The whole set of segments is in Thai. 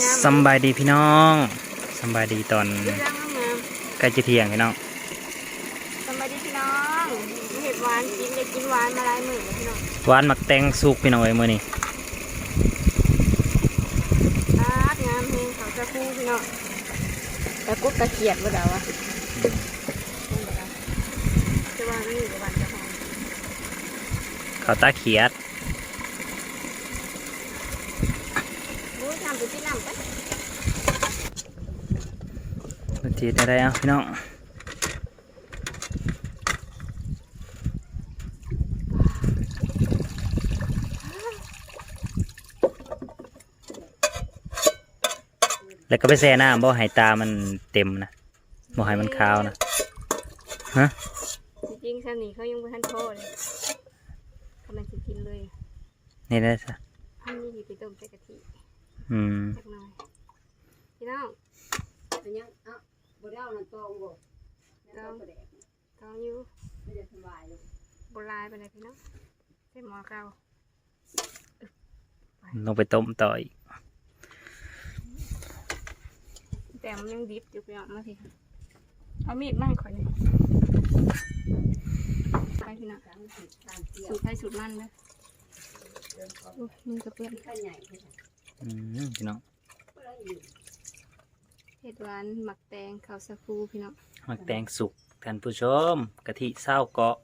งามสำบายดีพี่น้องสำบายดีตอนเรื่องงามใกล้จะเที่ยงพี่น้องสบายดีพี่น้องเห็ดหวานกินได้กินหวานมาหลายมื้อแล้วพี่น้องหวานหมักแตงสุกพี่น้องเอ้ยมื้อนี้อาดงามเฮงเขาจะคู่พี่น้องตะกุดตะเกียดบ่ดาวอะจะว่านี่จะวันจะหอมข้าวตาเขียด รู้ ทำไปที่น้ำไปนาทีได้ได้เอาพี่น้องแล้วก็ไปแช่น้ำบ่ให้ตามันเต็มนะบ่ให้มันขาวนะฮะจริงๆสนีเขายังไม่ทันโทษเลยกำลังจะกินเลยนี่ได้ซะอันนี้ดีไปต้มใส่กะทิ อืมจักหน่อยพี่น้องเป็นยังเอ้าบ่ได้เอานั่นตองบ่แล้วก็บ่ได้ท้องอยู่ไม่ได้สบายเลยโบราณไปเลยพี่น้องใส่หม้อเก่าลงไปต้มต่ออีกแต่มันยังดิบอยู่พี่น้องมาสิเอามีดมาให้ข่อยหน่อยไปพี่น้องตามสิตามเกี่ยวสูตรไทยสูตรมันเลยอุ๊ยมือกระเพื่อนข้าใหญ่เท่านั้น อืมพี่น้องบ่ได้อยู่เห็ดหวานหมักแตงข้าวสาคูพี่น้องหมักแตงสุกท่านผู้ชมกะทิเศร้าเกาะ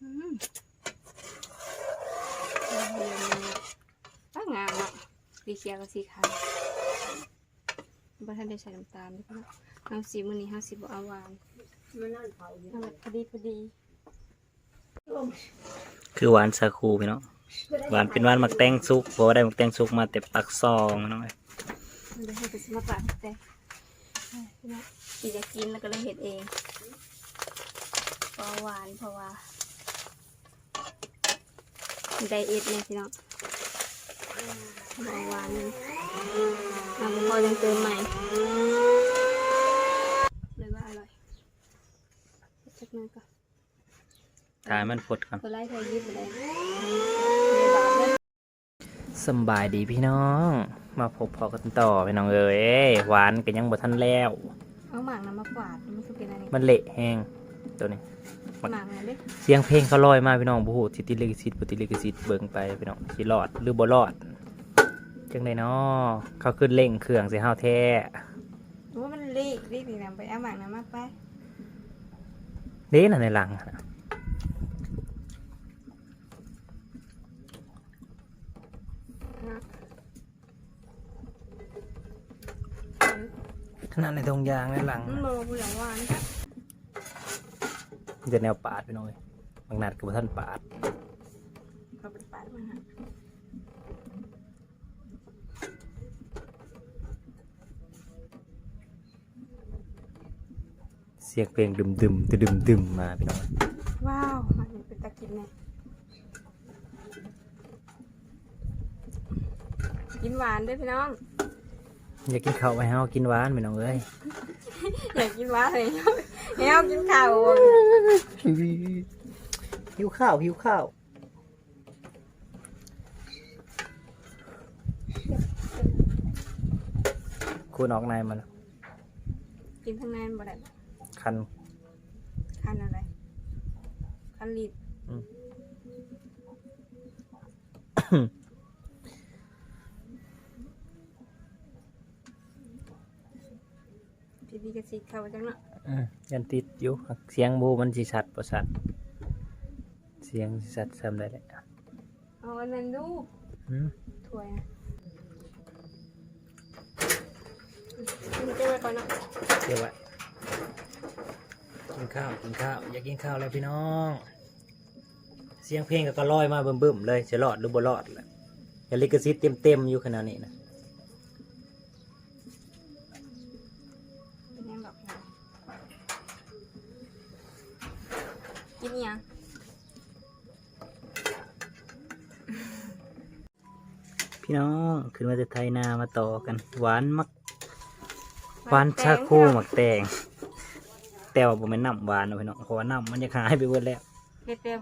อืมเรียนเลยตั้งงามอะสีเขียวกับสีขาวบ่ทันได้ใส่น้ำตาลเลยพี่น้องน้ำสีมื้อนี้ห้าสิบเอาหวานมันนั่นเผาอยู่เอาแบบพอดีพอดี คือหวานสาคูพี่น้อง หวานเป็นหวานหมักแตงสุกเพราะว่าได้หมักแตงสุกมาแต่ปักซองพี่น้องเอ้ยมันเลยให้ไปซื้อมาปาดแต่พี่น้องสีจะกินแล้วก็เลยเห็ดเองเพราะหวานเพราะว่าไดเอทเนี่ยพี่น้องเบาหวานเลยน้ำพอยังเติมใหม่เลยว่าอร่อยสักหน่อยก่อนทายมันพดก่อนตัวไล่ไทยยิบเลยเลยบาทเลย สำบายดีพี่น้อง มาพบพอกันต่อพี่น้องเอ้ยหวานก็ยังบ่ทันแล้วเอาหมากน้ำมากวาดมันคือเป็นอะไรมันเละแห้งตัวนี้หมากนั่นเด้เสียงเพลงเขาลอยมาพี่น้องบ่ฮู้สิติดลิขสิทธิ์บ่ติดลิขสิทธิ์เบิ่งไปพี่น้องสิรอดหรือบ่รอดจังได๋น้อเขาขึ้นเร่งเครื่องใส่เฮาแท้ว่ามันรีบรีบนี่นะไปเอาหมากน้ำมาไปเด้น่ะในหลัง น่ะขนาดในทงยางในหลังมันน่ะโมบุหลังหวานมันจะแนวปาดพี่น้องเอ้ยบางนัดก็บ่ทันปาดเขาเป็นปาดมันฮะเสียงเพลงดึมๆตะดึมๆมาพี่น้องว้าวมันเป็นตะกินเนี่ยกินหวานด้วยพี่น้อง อยากกินข้าวไว้เฮากินหวานพี่น้องเอ้ยอยากกินหวานเลยเฮ้ยกินข้าวหิวข้าวหิวข้าวคุณออกในมาแล้วกินทั้งนั้นบ่ได้คันคันอะไรคันรีด กระสีเข้าจังเนาะอืมยันติดอยู่เสียงบูมันสิชัดบ่ชัดเสียงสิชัดซ้ำได้แหละเอาอันนั้นดูอืมถ้วยนะกินเจ้าไว้ก่อนเนาะเดี๋ยวไว้กินข้าวกินข้าวอยากกินข้าวแล้วพี่น้อง เสียงเพลงก็ลอยมาเบึ้มๆเลยจะรอดหรือบ่รอดล่ะอย่าลิขสิทธิ์เต็มๆอยู่ขนาดนี้นะ กินยังพี่น้องขึ้นมาจากไทยนามาต่อกัน หวานมักหวานชาคูหมักแตงแต่ว่าผมเป็นน้ำหวานนะพี่น้องเพราะว่าน้ำมันจะหายไปหมดแล้วเฮ็ดเต็ม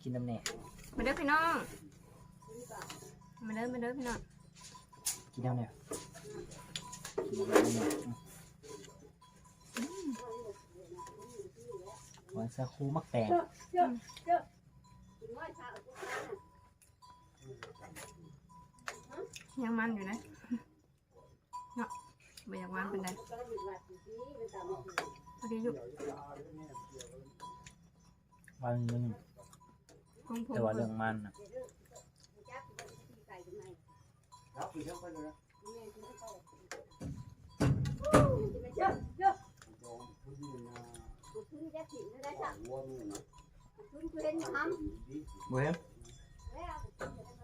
กินน้ำแหน่มาเด้อพี่น้องมาเด้อมาเด้อพี่น้องกินน้ำแหน่กินน้ำแหน่หวานสาคูมักแตงกินน้อยชาเอาตุ๊กตาน่ะยังมันอยู่นะเนาะไม่อยากหวานเป็นไรก็ได้หยุดวัดอยู่ที่มันตามมาคือพอดีอยู่วันหนึงคงผมแต่ว่าเรื่องมันน่ะ จับที่ใส่ตรงไหนรับไปทั้งไปเยนะแม่ที่เขาเยอะเยอะจองทุกที่นะกูขึ้นจะถิ่นได้จ้ะวัวนี่นะขึ้นเพื่อนทำดีเว้ยแ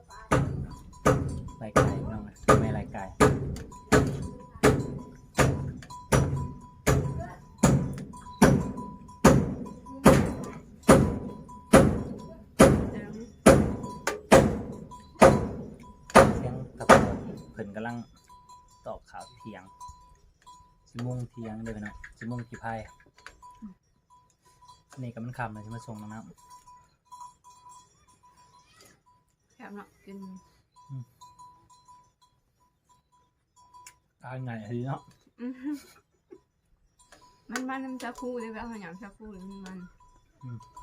สิมุ่งเทียงเด้อพี่น้องสิมุ่งกี่พายนี่ก็มันคำเลยที่มาส่งน้ำแคบเนาะกินตายไงทีเนาะอื้อหือมันมันน้ำชาคูเลยแบบเอาอย่างชาคูเลยมัน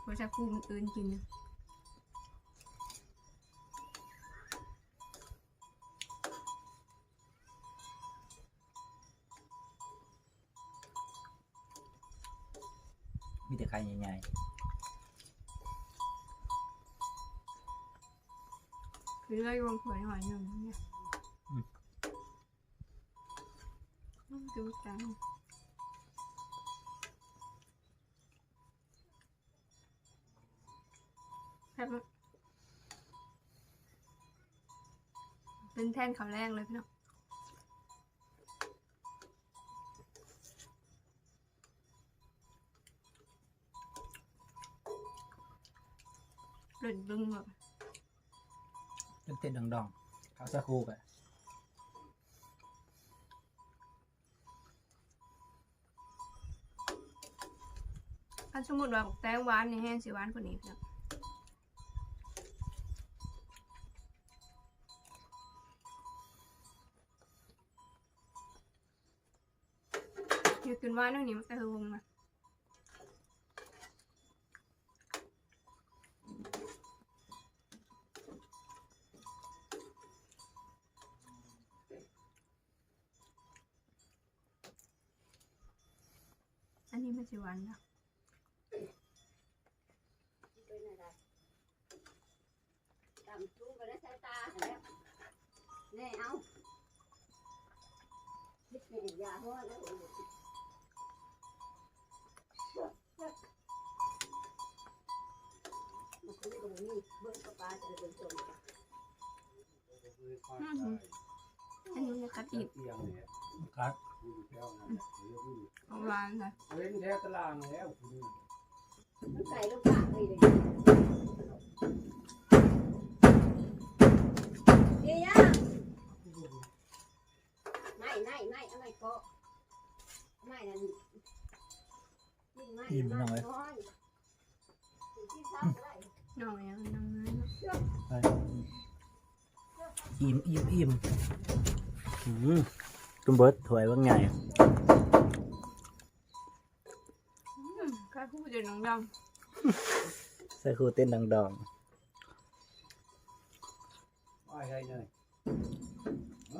เพราะชาคูมันอื่นกิน หญ่คือเลยรวมเผื่อหน่อยหนึ่งเนี่ยต้องดูจังแบบเป็นแท่นเขาแรกเลยพี่น้อง หลุดบึ้งแบบๆเป็นเต้นดองๆข้าวสาคูไปถ้าสมมติว่าแตงหวานนี่แห้งสิหวานกว่านี้พี่น้องอยู่กินหวานตรงนี้มันก็คือวงนะ อันนี้ไม่ใช่หวานนะเป็นอะไรตำจุ้งไปแล้วใช้ตาแล้วแน่เอาคิดแน่ยาหัวแล้วมันคือตรงนี้เบื้องปลาจะเป็นส่วนอันนี้จะกัดอีกเตียงเนี่ยครับ คุณแก้วนั่นแหละเดี๋ยวคุณเอาหวานนะเล่นแท้ตารางแล้วคุณมันใส่ลูกปากเลยเลยเฮียไม่ไม่ไม่เอาไม่เกาะไม่นั่นไม่ไม่น้อยที่ซ้ำอะไรหน่อยเอาน้ำน้อยเนาะไปอิ่มอิ่มอิ่มอืม ตุ้มเบิร์ดถวยว่าไงอืมข้าพูดอยู่น้องดสาคูเต้นดองไม่ใช่เลยำ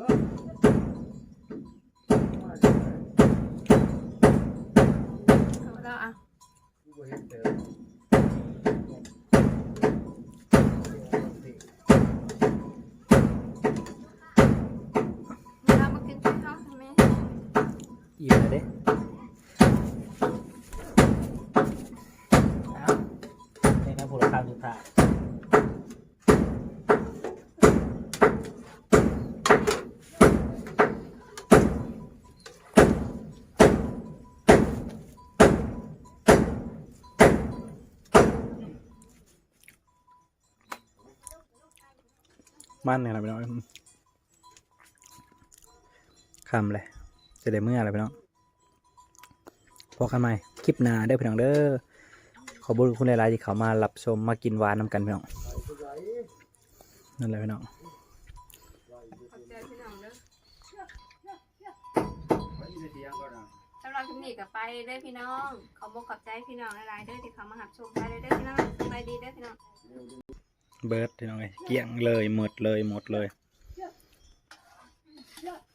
เขาก็อะกูเห็นเจอเอิ่มเลยเด้เอาในน้ำผลคำสุดท้ายมันเนี่ยนะพี่น้องคำเลย จะได้เมื่ออะไรพี่น้องพอกันใหม่คลิปหน้าเด้อพี่น้องเด้อขอบคุณคุณหลายๆที่เขามารับชมมากินหวานนำกันพี่น้องนั่นแหละพี่น้องขอบใจพี่น้องเด้อไว้ในเตียงก็นะสำหรับคลิปนี้ก็ไปเด้อพี่น้อง ขอบคุณขอบใจพี่น้องหลายๆเด้อที่เขามาหับชมไปเด้อพี่น้องสบายดีเด้อพี่น้อง เบิร์ดพี่น้องเอ้ยเกลี้ยงเลยหมดเลยหมดเลยส